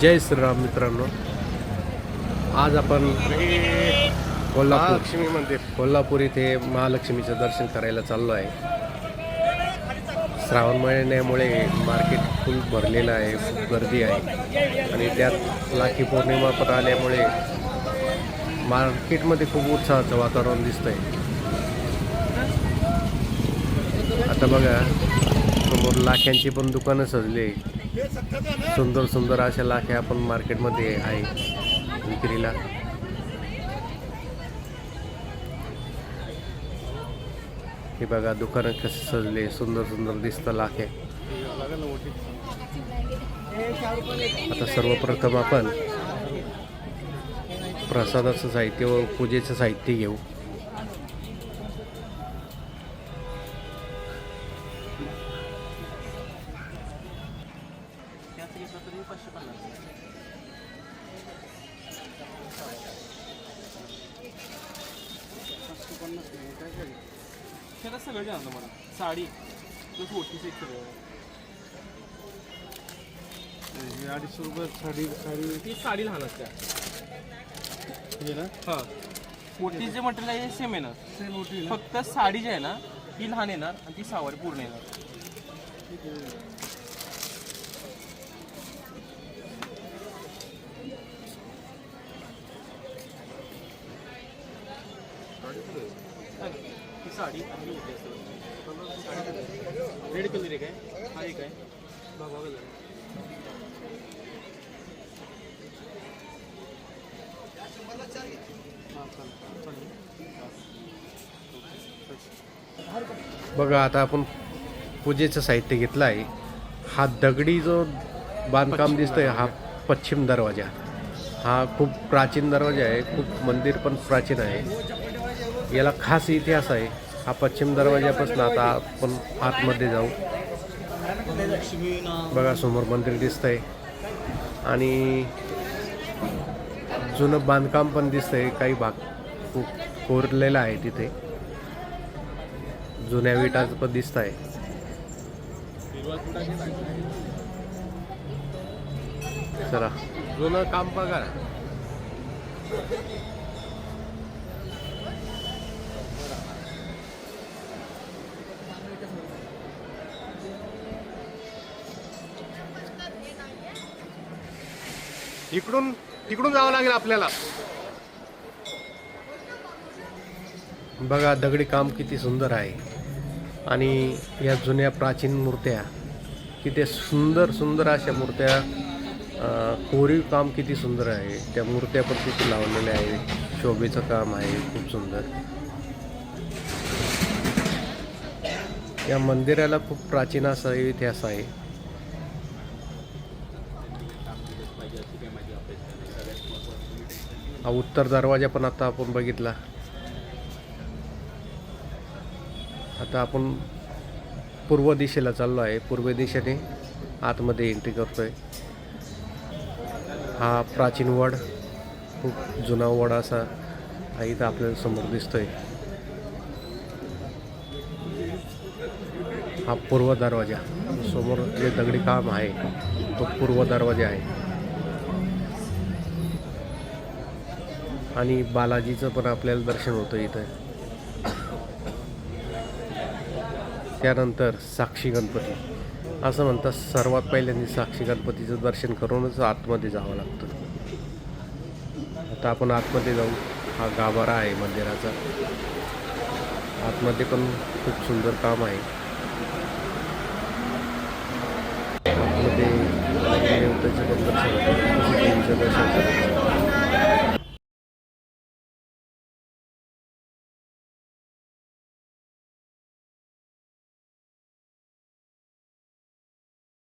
जय श्रीराम मित्रांनो. आज आपण कोल्हापूर महालक्ष्मी मंदिर. कोल्हापूर इथे महालक्ष्मीचं दर्शन करायला चाललो आहे. श्रावण महिन्यामुळे मार्केट फुल भरलेलं आहे खूप गर्दी आहे. आणि त्यात लाखी पौर्णिमा पण आल्यामुळे मार्केटमध्ये खूप उत्साहाचं वातावरण दिसतंय. आता बघा समोर लाख्यांची पण दुकानं सजली सुंदर सुंदर अशा लाख्या आपण मार्केटमध्ये आहे विक्रीला. हे बघा दुकान कसे सजले सुंदर सुंदर दिसतं लाखे आता सर्वप्रथम आपण प्रसादाचं साहित्य व पूजेचं साहित्य घेऊ. त्याला सगळं जाणलं मला. साडी. प्लस ओटी सेट सगळं. हे अडीचशे रुपये साडी साडी. ती साडी लहान असते हे ना? हां. ओटी जे मटेरियल आहे सेम आहे ना. सेम ओटी फक्त साडी जी आहे ना ती लहान येणार आणि ती सहावारी पूर्ण येणार हा साडी आणि रेड कलर एक आहे हा एक आहे कलर बघा आता आपण पूजेचं साहित्य घेतलं आहे. हा दगडी जो बांधकाम दिसतोय हा पश्चिम दरवाजा. हा खूप प्राचीन दरवाजा आहे खूप मंदिर पण प्राचीन आहे. याला खास इतिहास आहे. हा पश्चिम दरवाजापासून आता आपण आतमध्ये जाऊ. बघा समोर मंदिर दिसतंय. आणि जुनं बांधकाम पण दिसतंय. काही भाग खूप कोरलेला आहे तिथे. जुन्या विटाचं पण दिसत आहे चला. जुनं काम बघा. इकडून तिकडून जावं लागेल आपल्याला. बघा दगडी काम किती सुंदर आहे. आणि या जुन्या प्राचीन मूर्त्या किती सुंदर सुंदर अशा मूर्त्या कोरीव काम किती सुंदर आहे. त्या मूर्त्या पण किती लावलेल्या आहे शोभेचं काम आहे खूप सुंदर. या मंदिराला खूप प्राचीन असा इतिहास आहे. हा उत्तर दरवाजा पण आता आपण बघितला. आता आपण पूर्व दिशेला चाललो आहे. पूर्व दिशेने आतमध्ये एंट्री करतोय. हा प्राचीन वड खूप जुना वड असा हा इथं आपल्याला समोर दिसतोय. हा पूर्व दरवाजा. समोर जे दगडी काम आहे तो पूर्व दरवाजा आहे. आणि बालाजीचं पण आपल्याला दर्शन होतं इथं. त्यानंतर साक्षी गणपती. असं म्हणतात सर्वात पहिल्यांदा साक्षी गणपतीचं दर्शन करूनच आतमध्ये जावं लागतं. आता आपण आतमध्ये जाऊ. हा गाभारा आहे मंदिराचा. आतमध्ये पण खूप सुंदर काम आहे. आतमध्ये देवतेचं पण दर्शन होतं. देवीचं दर्शन करतो